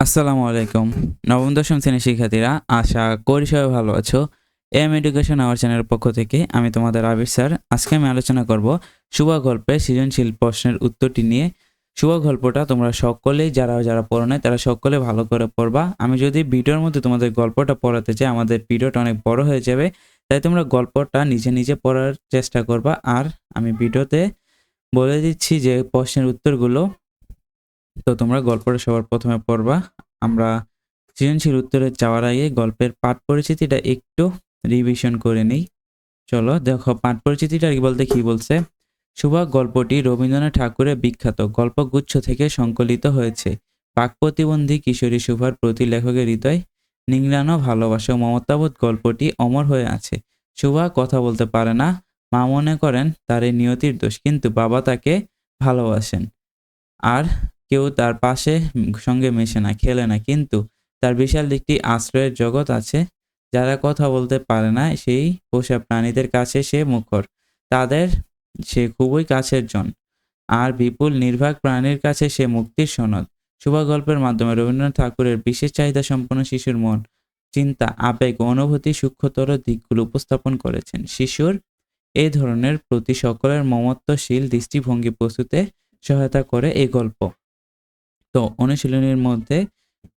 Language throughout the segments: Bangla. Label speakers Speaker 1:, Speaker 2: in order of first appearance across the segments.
Speaker 1: আসসালামু আলাইকুম। নবম, দশম শ্রেণির শিক্ষার্থীরা, আশা করি সবাই ভালো আছো। এম এডুকেশন আওয়ার চ্যানেলের পক্ষ থেকে আমি তোমাদের আবির স্যার। আজকে আমি আলোচনা করব শুভ গল্পের সৃজনশীল প্রশ্নের উত্তরটি নিয়ে। শুভ গল্পটা তোমরা সকলেই, যারা যারা পড়ো নাই, তারা সকলে ভালো করে পড়বা। আমি যদি ভিডিওর মধ্যে তোমাদের গল্পটা পড়াতে চাই, আমাদের ভিডিওটা অনেক বড় হয়ে যাবে। তাই তোমরা গল্পটা নিজে নিজে পড়ার চেষ্টা করবা। আর আমি ভিডিওতে বলে দিচ্ছি যে প্রশ্নের উত্তরগুলো। তো তোমরা গল্পটা সবার প্রথমে পড়বা। আমরা সৃজনশীল উত্তরে যাওয়ার আগে গল্পের পাঠ পরিচিতিটা একটু রিভিশন করে নিই। চলো দেখো, পাঠ পরিচিতিটা কি বলতে কি বলছে? সুভাগ গল্পটি রবীন্দ্রনাথ ঠাকুরের বিখ্যাত গল্পগুচ্ছ থেকে সংকলিত হয়েছে। বাক প্রতিবন্ধী কিশোরী সুভার প্রতি লেখকের হৃদয় নিংড়ানো ভালোবাসা মমতাবোধ গল্পটি অমর হয়ে আছে। সুভা কথা বলতে পারে না, মা মনে করেন তার এই নিয়তির দোষ, কিন্তু বাবা তাকে ভালোবাসেন। আর কেউ তার পাশে সঙ্গে মেশে না, খেলে না। কিন্তু তার বিশাল একটি আশ্রয়ের জগৎ আছে, যারা কথা বলতে পারে না, সেই পোষা প্রাণীদের কাছে সে মুখর। তাদের সে খুবই কাছের জন। আর বিপুল নির্বাক প্রাণীর কাছে সে মুক্তির সনদ। শুভা গল্পের মাধ্যমে রবীন্দ্রনাথ ঠাকুরের বিশেষ চাহিদা সম্পন্ন শিশুর মন, চিন্তা, আবেগ অনুভূতি সূক্ষ্মতর দিকগুলো উপস্থাপন করেছেন। শিশুর এই ধরনের প্রতি সকলের মমত্বশীল দৃষ্টিভঙ্গি প্রস্তুতে সহায়তা করে এই গল্প। তো অনুশীলনীর মধ্যে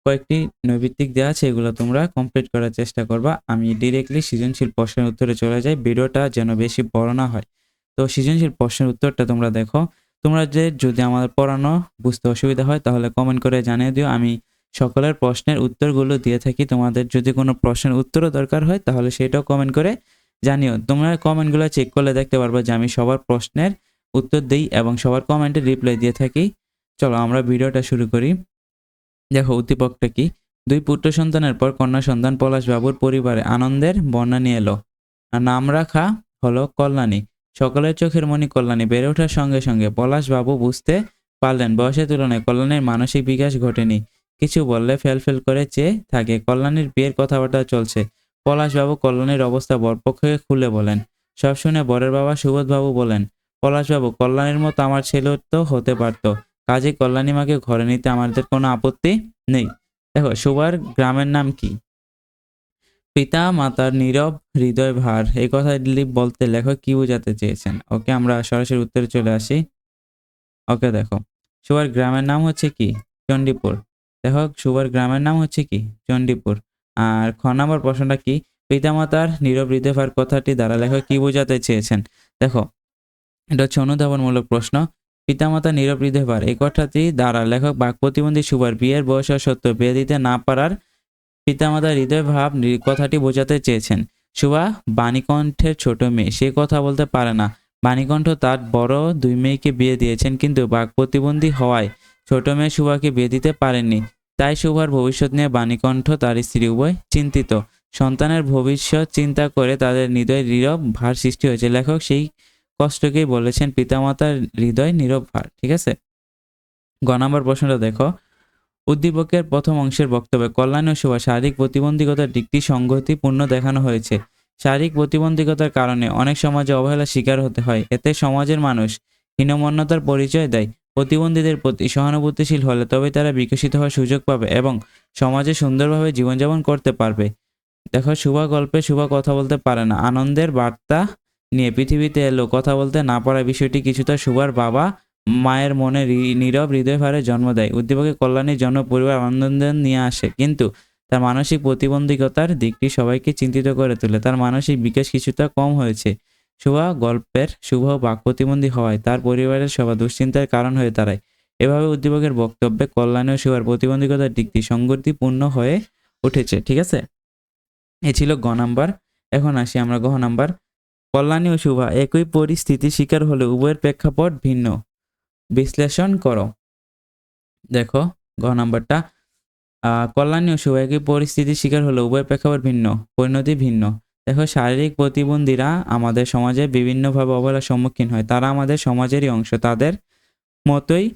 Speaker 1: কয়েকটি নৈবিত্তিক দেওয়া আছে, এগুলো তোমরা কমপ্লিট করার চেষ্টা করবা। আমি ডিরেক্টলি সৃজনশীল প্রশ্নের উত্তরে চলে যাই, ভিডিওটা যেন বেশি বড় না হয়। তো সৃজনশীল প্রশ্নের উত্তরটা তোমরা দেখো। তোমরা যে যদি আমাদের পড়ানো বুঝতে অসুবিধা হয়, তাহলে কমেন্ট করে জানিয়ে দিও। আমি সকলের প্রশ্নের উত্তরগুলো দিয়ে থাকি। তোমাদের যদি কোনো প্রশ্নের উত্তরও দরকার হয়, তাহলে সেটাও কমেন্ট করে জানিও। তোমরা কমেন্টগুলো চেক করলে দেখতে পারবে যে আমি সবার প্রশ্নের উত্তর দিই এবং সবার কমেন্টে রিপ্লাই দিয়ে থাকি। চলো আমরা ভিডিওটা শুরু করি। দেখো, উদ্দীপকটা কি? দুই পুত্র সন্তানের পর কন্যা সন্তান পলাশ বাবুর পরিবারে আনন্দের বর্ণা নিয়ে এলো। আর নাম রাখা হলো কল্যাণী। সকলের চোখের মণি কল্যাণী। বেড়ে ওঠার সঙ্গে সঙ্গে পলাশ বাবু বুঝতে পারলেন, বয়সের তুলনায় কল্যাণীর মানসিক বিকাশ ঘটেনি। কিছু বললে ফেল করে চেয়ে থাকে। কল্যাণীর বিয়ের কথাবার্তা চলছে। পলাশবাবু কল্যাণীর অবস্থা বরপক্ষকে খুলে বলেন। সব শুনে বরের বাবা সুবোধবাবু বলেন পলাশবাবু কল্যাণীর মতো আমার ছেলে তো হতে পারতো। কাজে কল্যাণী মাকে ঘরে নিতে আমাদের কোনো আপত্তি নেই। দেখো সুবার গ্রামের নাম কি? পিতা মাতার নীরব হৃদয় ভার, এই কথা বলতে লেখক কি বোঝাতে চেয়েছেন? ওকে আমরা সরাসরি উত্তরে চলে আসি। ওকে দেখো সুবার গ্রামের নাম হচ্ছে কি? চণ্ডীপুর। দেখো সুবার গ্রামের নাম হচ্ছে কি? চণ্ডীপুর। আর খ নম্বর প্রশ্নটা কি? পিতামাতার নীরব হৃদয় ভার কথাটি দ্বারা লেখক কি বোঝাতে চেয়েছেন? দেখো, এটা হচ্ছে অনুধাবনমূলক প্রশ্ন। পিতামাতা নীরব হৃদয়ভার। এই কথাটি দ্বারা লেখক বাক প্রতিবন্ধী সুবার বিয়ের বয়স সত্ত্বেও বিয়ে দিতে না পারার পিতামাতার হৃদয় ভাব কথাটি বোঝাতে চেয়েছেন। সুভা, বাণীকণ্ঠের ছোট মেয়ে, সে কথা বলতে পারে না। বাণীকণ্ঠ তার বড় দুই মেয়েকে বিয়ে দিয়েছেন, কিন্তু বাক প্রতিবন্ধী হওয়ায় ছোট মেয়ে সুভাকে বিয়ে দিতে পারেননি। তাই সুভার ভবিষ্যৎ নিয়ে বাণীকণ্ঠ তার স্ত্রী উভয় চিন্তিত। সন্তানের ভবিষ্যৎ চিন্তা করে তাদের হৃদয় নীরব ভার সৃষ্টি হয়েছে। লেখক সেই কষ্টকেই বলেছেন পিতামাতার হৃদয় নীরব ভার, ঠিক আছে? গ নম্বর প্রশ্নটা দেখো। উদ্দীপকের প্রথম অংশের বক্তব্যে কল্যাণ ও শোভা শারীরিক প্রতিবন্ধকতার দিকটি সংগতিপূর্ণ দেখানো হয়েছে। শারীরিক প্রতিবন্ধকতার কারণে অনেক সমাজে অবহেলার শিকার হতে হয়। এতে সমাজের মানুষ হীনমন্যতার পরিচয় দেয়। প্রতিবন্ধীদের প্রতি সহানুভূতিশীল হলে তবে তারা বিকশিত হওয়ার সুযোগ পাবে এবং সমাজে সুন্দরভাবে জীবনযাপন করতে পারবে। দেখো, শুভা গল্পে শুভা কথা বলতে পারে না। আনন্দের বার্তা নিয়ে পৃথিবীতে এলো। কথা বলতে না পারা বিষয়টি কিছুটা সুভার বাবা মায়ের মনে নীরব হৃদয় ভারে জন্ম দেয়। উদ্দীপকে কল্যাণের জন্য পরিবার আনন্দ নিয়ে আসে। কিন্তু তার মানসিক প্রতিবন্ধকতার দিকটি সবাইকে চিন্তিত করে তোলে। তার মানসিক বিকাশ কিছুটা কম হয়েছে। শুভা গল্পের শুভ বাক প্রতিবন্ধী হওয়ায় তার পরিবারের সবার দুশ্চিন্তার কারণ হয়ে দাঁড়ায়। এভাবে উদ্দীপকের বক্তব্যে কল্যাণী ও শুভার প্রতিবন্ধকতার দিকটি সংগতিপূর্ণ হয়ে উঠেছে। ঠিক আছে? এ ছিল গ নাম্বার। এখন আসি আমরা গহ নাম্বার। কল্যাণী ও শুভা একই পরিস্থিতির শিকার হলে উভয়ের প্রেক্ষাপট ভিন্ন। বিশ্লেষণ করো। দেখো গ নাম্বারটা। কল্যাণী ও শুভা একই পরিস্থিতির শিকার হলে উভয়ের প্রেক্ষাপট ভিন্ন, পরিণতি ভিন্ন। দেখো, শারীরিক প্রতিবন্ধীরা আমাদের সমাজে বিভিন্নভাবে অবহেলার সম্মুখীন হয়। তারা আমাদের সমাজেরই অংশ, তাদের মতোই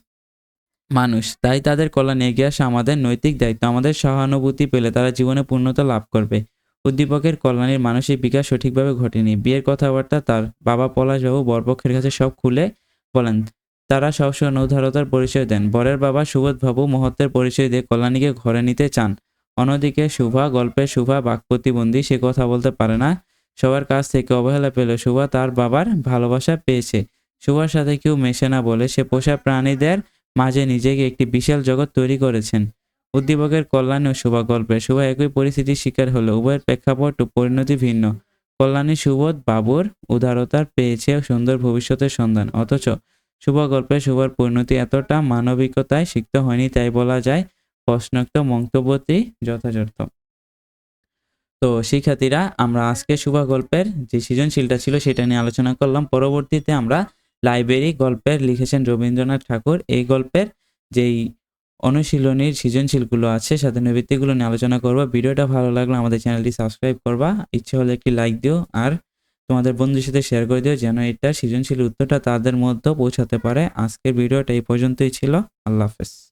Speaker 1: মানুষ। তাই তাদের কল্যাণ এগিয়ে আসা আমাদের নৈতিক দায়িত্ব, আমাদের সহানুভূতি পেলে তারা জীবনে পূর্ণতা লাভ করবে। উদ্দীপকের কল্যাণীর মানসিক বিকাশ সঠিকভাবে ঘটেনি। বিয়ের কথাবার্তা তার বাবা পলাশবাবু বরপক্ষের কাছে সব খুলে বলেন। তারা সবসময় নৌধারতার পরিচয় দেন। বরের বাবা সুবোধ বাবু মহত্বের পরিচয় দিয়ে কল্যাণীকে ঘরে নিতে চান। অন্যদিকে শুভা গল্পে শুভা বাক প্রতিবন্ধী সে কথা বলতে পারে না। সবার কাছ থেকে অবহেলা পেল। শুভা তার বাবার ভালোবাসা পেয়েছে। শুভার সাথে কেউ মেশে না বলে সে পোষা প্রাণীদের মাঝে নিজেকে একটি বিশাল জগৎ তৈরি করেছেন। উদ্দীপকের কল্যাণ ও শুভা গল্পে শুভা একই পরিস্থিতির শিকার হলো। উভয়ের প্রেক্ষাপট ও পরিণতি ভিন্ন। কল্যাণী সুবোধ বাবুর উদারতার পেয়েছে সুন্দর ভবিষ্যতের সন্ধান। অথচ শুভ গল্পে শুভর পরিণতি এতটা মানবিকতায় সিক্ত হয়নি, তাই বলা যায় প্রশ্নোক্ত মন্তব্যটি যথাযথ। তো শিক্ষার্থীরা, আমরা আজকে শুভ গল্পের যে সৃজনশীলটা ছিল সেটা নিয়ে আলোচনা করলাম। পরবর্তীতে আমরা লাইব্রেরি গল্পের লিখেছেন রবীন্দ্রনাথ ঠাকুর। এই গল্পের যেই অনুশীলনীর সৃজনশীলগুলো আছে সাথে ভিত্তিগুলো নিয়ে আলোচনা করব। ভিডিওটা ভালো লাগলে আমাদের চ্যানেলটি সাবস্ক্রাইব করবা। ইচ্ছে হলে একটি লাইক দিও আর তোমাদের বন্ধুর সাথে শেয়ার করে দিও যেন এটা সৃজনশীল উত্তরটা তাদের মধ্যে পৌঁছাতে পারে। আজকের ভিডিওটা এই পর্যন্তই ছিল। আল্লাহ হাফেজ।